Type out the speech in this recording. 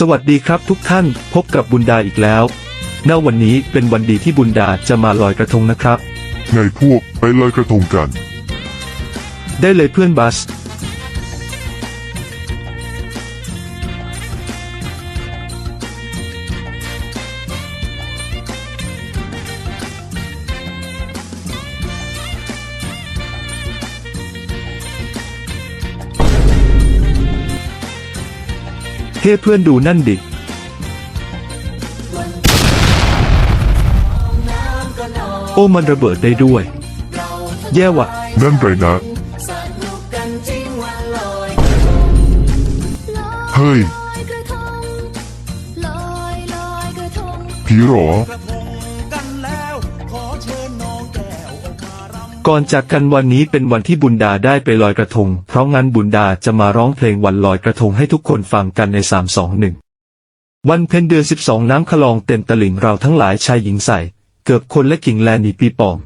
สวัสดีครับทุกท่านพบกับบุญดาอีกแล้วณวันนี้เป็นวันดีที่บุญดาจะมาลอยกระทงนะครับ ไงพวกไปลอยกระทงกัน ได้เลยเพื่อนบัส เฮ้เพื่อนดูนั่นดิ โอ้มันระเบิดได้ด้วย แย่ว่ะ นั่นไรนะ เฮ้ยกระทงลอยลอยกระทงผีเหรอ ก่อนจากกันวันนี้เป็นวันที่บุญดาได้ไปลอยกระทง เพราะงั้นบุญดาจะมาร้องเพลงวันลอยกระทงให้ทุกคนฟังกันในสามสองหนึ่งวันเพ็ญเดือนสิบสองน้ำขลองเต็มตลิ่งเราทั้งหลายชายหญิงใส่ เกือบคนและกิ่งแลนีปีปอง